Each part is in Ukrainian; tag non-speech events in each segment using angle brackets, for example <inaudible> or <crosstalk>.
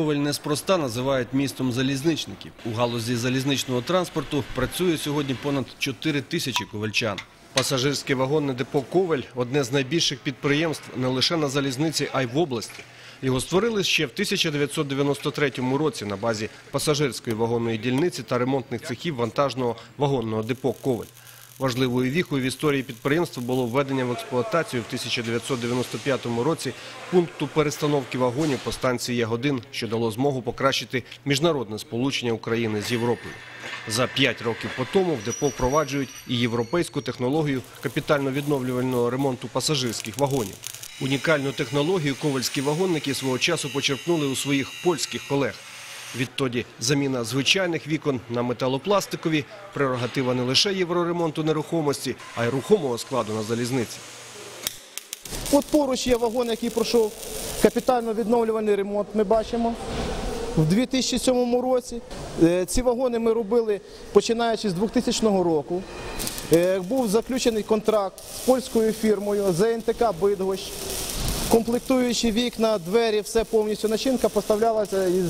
Ковель неспроста називають містом залізничників. У галузі залізничного транспорту працює сьогодні понад 4 тисячі ковальчан. Пасажирське вагонне депо Ковель – одне з найбільших підприємств не лише на залізниці, а й в області. Його створили ще в 1993 році на базі пасажирської вагонної дільниці та ремонтних цехів вантажного вагонного депо Ковель. Важливою віхою в історії підприємства було введення в експлуатацію в 1995 році пункту перестановки вагонів по станції Ягодин, що дало змогу покращити міжнародне сполучення України з Європою. За п'ять років по тому в депо впроваджують і європейську технологію капітально-відновлювального ремонту пасажирських вагонів. Унікальну технологію ковальські вагонники свого часу почерпнули у своїх польських колег. Відтоді заміна звичайних вікон на металопластикові – прерогатива не лише євроремонту нерухомості, а й рухомого складу на залізниці. От поруч є вагон, який пройшов капітально відновлюваний ремонт, ми бачимо. В 2007 році Е, ці вагони ми робили починаючи з 2000 року. Е, Був заключений контракт з польською фірмою ЗНТК Бидгощ. Комплектуючі вікна, двері, все повністю начинка поставлялася із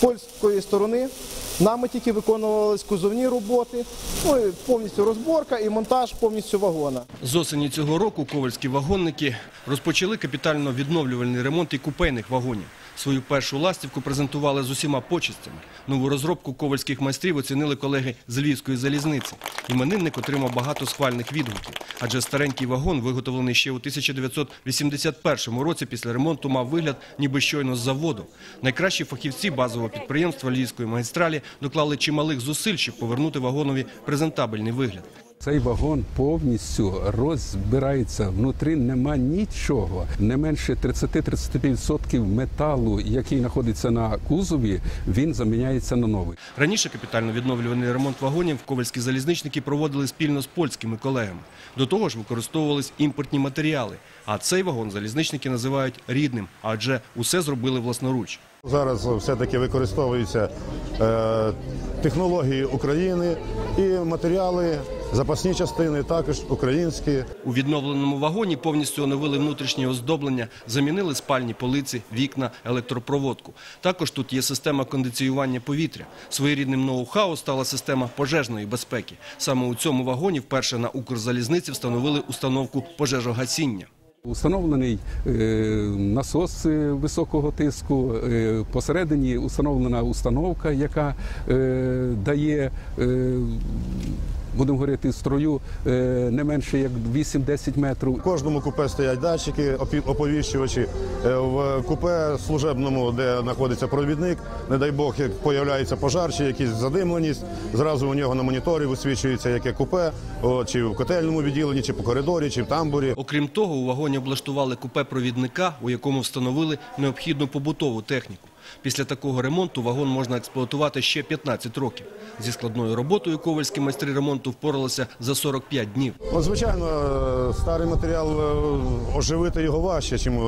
польської сторони. Нами тільки виконувались кузовні роботи, ну повністю розборка і монтаж повністю вагона. З осені цього року ковальські вагонники розпочали капітально відновлювальний ремонт і купейних вагонів. Свою першу ластівку презентували з усіма почестями. Нову розробку ковальських майстрів оцінили колеги з Львівської залізниці. Іменинник отримав багато схвальних відгуків, адже старенький вагон, виготовлений ще у 1981 році після ремонту, мав вигляд ніби щойно з заводу. Найкращі фахівці базового підприємства Львівської магістралі доклали чималих зусиль, щоб повернути вагонові презентабельний вигляд. Цей вагон повністю розбирається. Внутрі нема нічого. Не менше 30-35% металу, який знаходиться на кузові, він заміняється на новий. Раніше капітально-відновлюваний ремонт вагонів ковальські залізничники проводили спільно з польськими колегами. До того ж використовувались імпортні матеріали. А цей вагон залізничники називають рідним, адже усе зробили власноруч. Зараз все-таки використовуються е, технології України і матеріали, запасні частини також українські. У відновленому вагоні повністю оновили внутрішнє оздоблення, замінили спальні полиці, вікна, електропроводку. Також тут є система кондиціювання повітря. Своєрідним ноу-хау стала система пожежної безпеки. Саме у цьому вагоні вперше на Укрзалізниці встановили установку пожежогасіння. Установлений е, насос високого тиску. е, посередині установлена установка, яка е, дає. Будемо говорити, строю е, не менше як 8-10 метрів. В кожному купе стоять датчики, опі- оповіщувачі. Е, В купе служебному, де знаходиться провідник, не дай Бог, як появляється пожар чи якась задимленість, зразу у нього на моніторі висвічується яке купе, чи в котельному відділенні, чи по коридорі, чи в тамбурі. Окрім того, у вагоні облаштували купе провідника, у якому встановили необхідну побутову техніку. Після такого ремонту вагон можна експлуатувати ще 15 років. Зі складною роботою ковальські майстри ремонту впоралися за 45 днів. Ну, звичайно, е, старий матеріал е, оживити його важче, ніж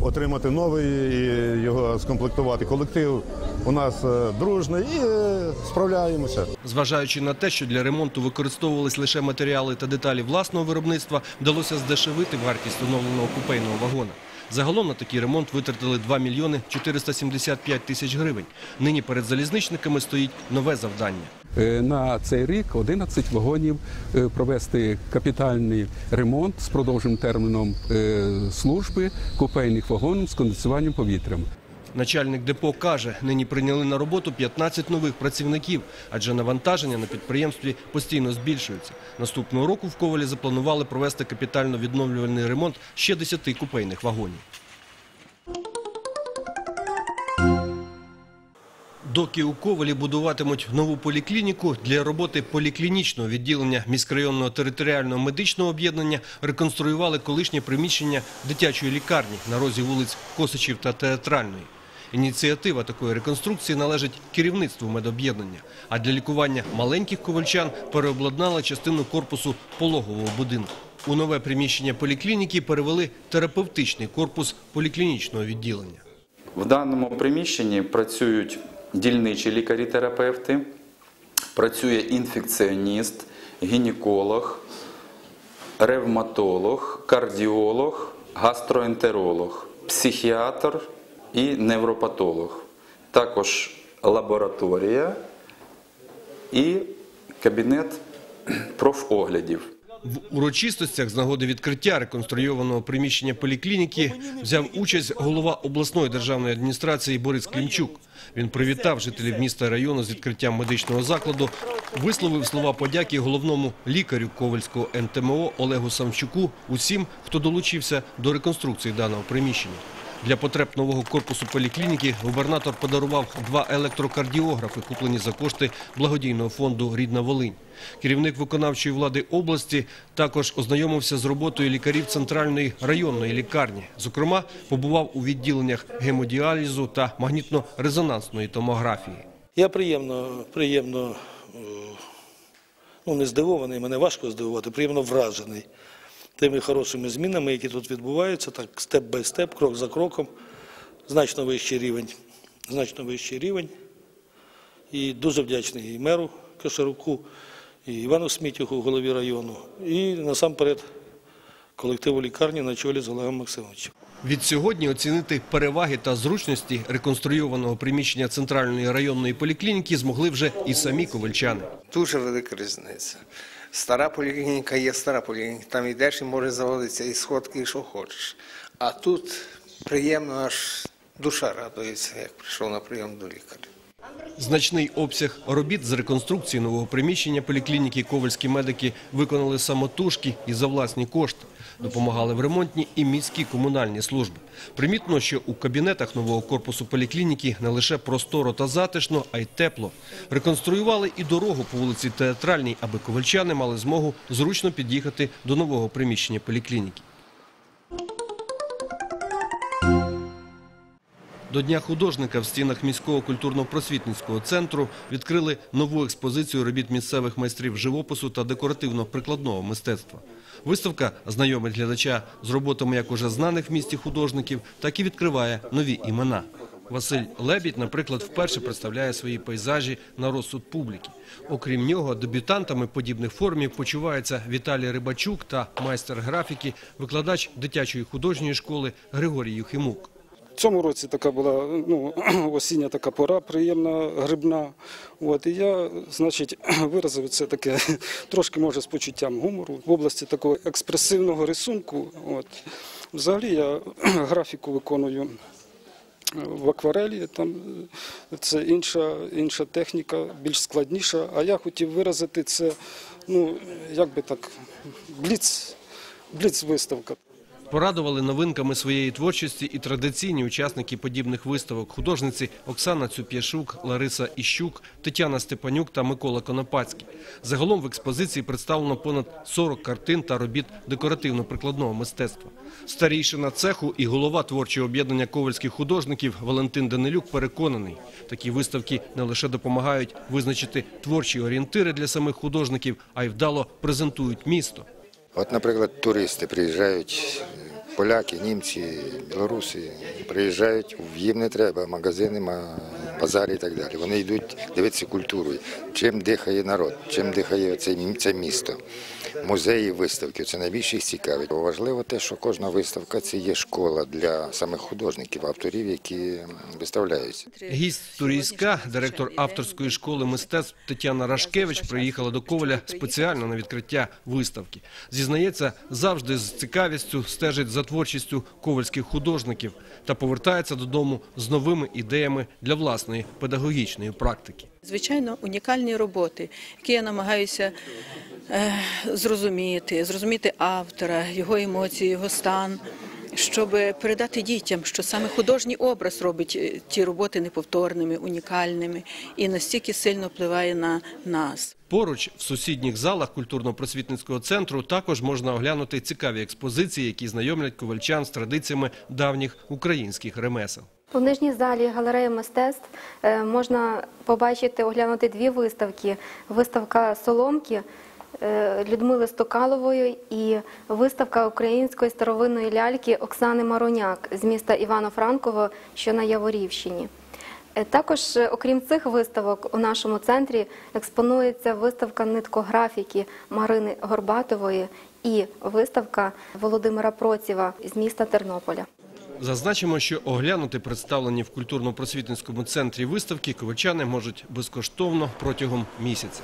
отримати новий і його скомплектувати. Колектив у нас е, дружний і е, справляємося. Зважаючи на те, що для ремонту використовувались лише матеріали та деталі власного виробництва, вдалося здешевити вартість оновленого купейного вагона. Загалом на такий ремонт витратили 2 мільйони 475 тисяч гривень. Нині перед залізничниками стоїть нове завдання. Е, На цей рік 11 вагонів е, провести капітальний ремонт з продовженим терміном е, служби купейних вагонів з кондиціюванням повітрям. Начальник депо каже, нині прийняли на роботу 15 нових працівників, адже навантаження на підприємстві постійно збільшується. Наступного року в Ковалі запланували провести капітально відновлювальний ремонт ще 10 купейних вагонів. Доки у Ковалі будуватимуть нову поліклініку, для роботи поліклінічного відділення міськрайонного територіального медичного об'єднання реконструювали колишнє приміщення дитячої лікарні на розі вулиць Косичів та Театральної. Ініціатива такої реконструкції належить керівництву медоб'єднання. А для лікування маленьких ковальчан переобладнали частину корпусу пологового будинку. У нове приміщення поліклініки перевели терапевтичний корпус поліклінічного відділення. В даному приміщенні працюють дільничі лікарі-терапевти, працює інфекціоніст, гінеколог, ревматолог, кардіолог, гастроентеролог, психіатр і невропатолог. Також лабораторія і кабінет профоглядів. В урочистостях з нагоди відкриття реконструйованого приміщення поліклініки взяв участь голова обласної державної адміністрації Борис Клімчук. Він привітав жителів міста і району з відкриттям медичного закладу, висловив слова подяки головному лікарю Ковальського НТМО Олегу Самчуку, усім, хто долучився до реконструкції даного приміщення. Для потреб нового корпусу поліклініки губернатор подарував два електрокардіографи, куплені за кошти благодійного фонду Рідна Волинь. Керівник виконавчої влади області також ознайомився з роботою лікарів центральної районної лікарні. Зокрема, побував у відділеннях гемодіалізу та магнітно-резонансної томографії. Я приємно, приємно, е, ну не здивований, мене важко здивувати, приємно вражений тими хорошими змінами, які тут відбуваються, так степ бай степ, крок за кроком, значно вищий рівень, значно вищий рівень. І дуже вдячний і меру Кошаруку, і Івану Смітюху, голові району, і насамперед колективу лікарні на чолі з Олегом Максимовичем. Від сьогодні оцінити переваги та зручності реконструйованого приміщення центральної районної поліклініки змогли вже і самі ковальчани. Дуже велика різниця. Стара поліклініка є стара поліклініка, там йдеш і може заводитися і сходки, і що хочеш. А тут приємно, аж душа радується, як прийшов на прийом до лікаря. Значний обсяг робіт з реконструкції нового приміщення поліклініки ковальські медики виконали самотужки і за власні кошти. Допомагали в ремонтні і міські комунальні служби. Примітно, що у кабінетах нового корпусу поліклініки не лише просторо та затишно, а й тепло. Реконструювали і дорогу по вулиці Театральній, аби ковальчани мали змогу зручно під'їхати до нового приміщення поліклініки. До Дня художника в стінах міського культурно-просвітницького центру відкрили нову експозицію робіт місцевих майстрів живопису та декоративно-прикладного мистецтва. Виставка знайомить глядача з роботами як уже знаних в місті художників, так і відкриває нові імена. Василь Лебідь, наприклад, вперше представляє свої пейзажі на розсуд публіки. Окрім нього, дебютантами подібних формів почуваються Віталій Рибачук та майстер графіки, викладач дитячої художньої школи Григорій Юхимук. В цьому році така була ну, <clears throat> осіння така пора, приємна, грибна. От, і я, значить, <clears throat> виразив це таке <laughs> трошки, може, з почуттям гумору в області такого експресивного рисунку. От. Взагалі я <clears throat> графіку виконую в акварелі, там це інша, інша техніка, більш складніша. А я хотів виразити це, ну, як би так, бліц, бліц-виставка. Порадували новинками своєї творчості і традиційні учасники подібних виставок – художниці Оксана Цюп'яшук, Лариса Іщук, Тетяна Степанюк та Микола Конопацький. Загалом в експозиції представлено понад 40 картин та робіт декоративно-прикладного мистецтва. Старійшина цеху і голова творчого об'єднання ковальських художників Валентин Данилюк переконаний, такі виставки не лише допомагають визначити творчі орієнтири для самих художників, а й вдало презентують місто. От, наприклад, туристи приїжджають, поляки, німці, білоруси, приїжджають, їм не треба магазини, ма- базари і так далі. Вони йдуть дивитися культуру, чим дихає народ, чим дихає це місто. Музеї, виставки це найбільше їх цікавить. Важливо те, що кожна виставка це є школа для самих художників, авторів, які виставляються. Гість Турійська, директор авторської школи мистецтв Тетяна Рашкевич, приїхала до Коваля спеціально на відкриття виставки. Зізнається, завжди з цікавістю стежить за творчістю ковальських художників та повертається додому з новими ідеями для власної педагогічної практики. Звичайно, унікальні роботи, які я намагаюся е, зрозуміти, зрозуміти автора, його емоції, його стан, щоб передати дітям, що саме художній образ робить е, ті роботи неповторними, унікальними і настільки сильно впливає на нас. Поруч в сусідніх залах культурно-просвітницького центру також можна оглянути цікаві експозиції, які знайомлять ковальчан з традиціями давніх українських ремесел. У нижній залі галереї мистецтв е, можна побачити, оглянути дві виставки: виставка соломки Людмили Стокалової і виставка української старовинної ляльки Оксани Мароняк з міста Івано-Франково, що на Яворівщині. Е, Також, е, окрім цих виставок, у нашому центрі експонується виставка ниткографіки Марини Горбатової і виставка Володимира Процєва з міста Тернополя. Зазначимо, що оглянути представлені в культурно-просвітницькому центрі виставки ковальчани можуть безкоштовно протягом місяця.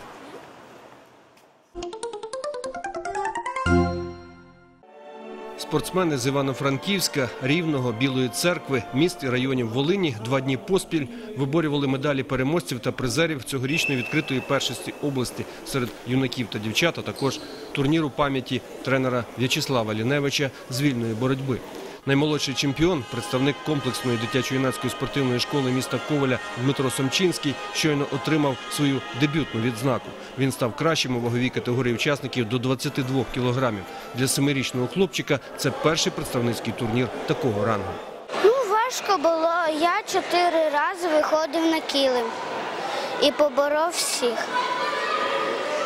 Спортсмени з Івано-Франківська, Рівного, Білої церкви, міст і районів Волині два дні поспіль виборювали медалі переможців та призерів цьогорічної відкритої першості області серед юнаків та дівчат, а також турніру пам'яті тренера В'ячеслава Ліневича з вільної боротьби. Наймолодший чемпіон, представник комплексної дитячо-юнацької спортивної школи міста Коваля Дмитро Сомчинський, щойно отримав свою дебютну відзнаку. Він став кращим у ваговій категорії учасників до 22 кілограмів. Для семирічного хлопчика це перший представницький турнір такого рангу. Ну, важко було. Я чотири рази виходив на килим і поборов всіх.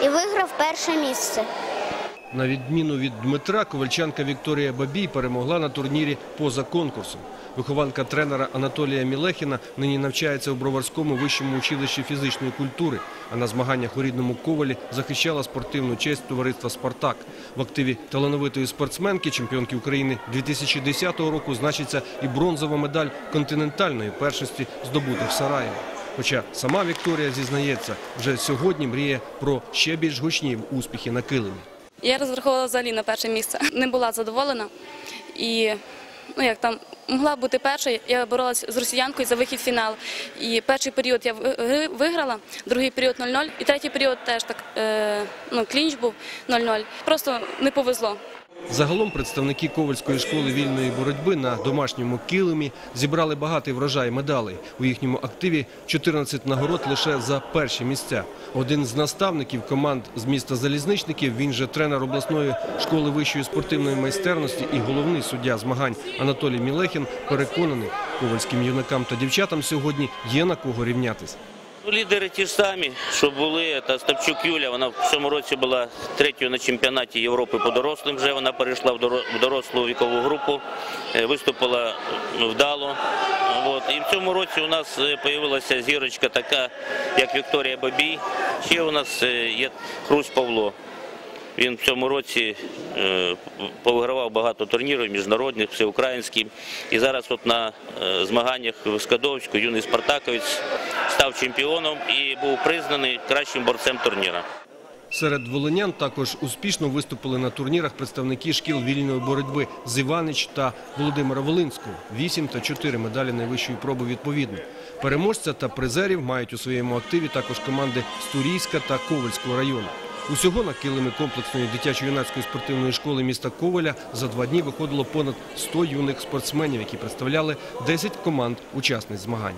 І виграв перше місце. На відміну від Дмитра, ковальчанка Вікторія Бабій перемогла на турнірі поза конкурсом. Вихованка тренера Анатолія Мілехіна нині навчається у Броварському вищому училищі фізичної культури, а на змаганнях у рідному Ковалі захищала спортивну честь товариства «Спартак». В активі талановитої спортсменки, чемпіонки України 2010 року, значиться і бронзова медаль континентальної першості, здобута в Сараєві. Хоча сама Вікторія зізнається, вже сьогодні мріє про ще більш гучні успіхи на килимі. Я розраховувала взагалі на перше місце. Не була задоволена і ну як там могла бути першою. Я боролася з росіянкою за вихід в фінал. І перший період я виграла, другий період 0-0, і третій період теж так е, ну, клінч був 0-0. Просто не повезло. Загалом представники Ковальської школи вільної боротьби на домашньому килимі зібрали багатий врожай медалей. У їхньому активі 14 нагород лише за перші місця. Один з наставників команд з міста Залізничників, він же тренер обласної школи вищої спортивної майстерності і головний суддя змагань Анатолій Мілехін переконаний, ковальським юнакам та дівчатам сьогодні є на кого рівнятись. Ну, Лідери ті ж самі, що були. Та Ставчук Юля, вона в цьому році була третьою на чемпіонаті Європи по дорослим. Вже вона перейшла в доро- в дорослу вікову групу, е, виступила вдало. От. І в цьому році у нас з'явилася зірочка така, як Вікторія Бабій. Ще у нас е, є Хрусь Павло. Він в цьому році е, повигравав багато турнірів міжнародних, всеукраїнських. І зараз от на е, змаганнях в Скадовську юний спартаковець став чемпіоном і був признаний кращим борцем турніра. Серед волинян також успішно виступили на турнірах представники шкіл вільної боротьби з Іванич та Володимира Волинського. Вісім та чотири медалі найвищої проби відповідно. Переможця та призерів мають у своєму активі також команди з Турійська та Ковальського району. Усього на килими комплексної дитячо-юнацької спортивної школи міста Коваля за два дні виходило понад 100 юних спортсменів, які представляли 10 команд учасниць змагань.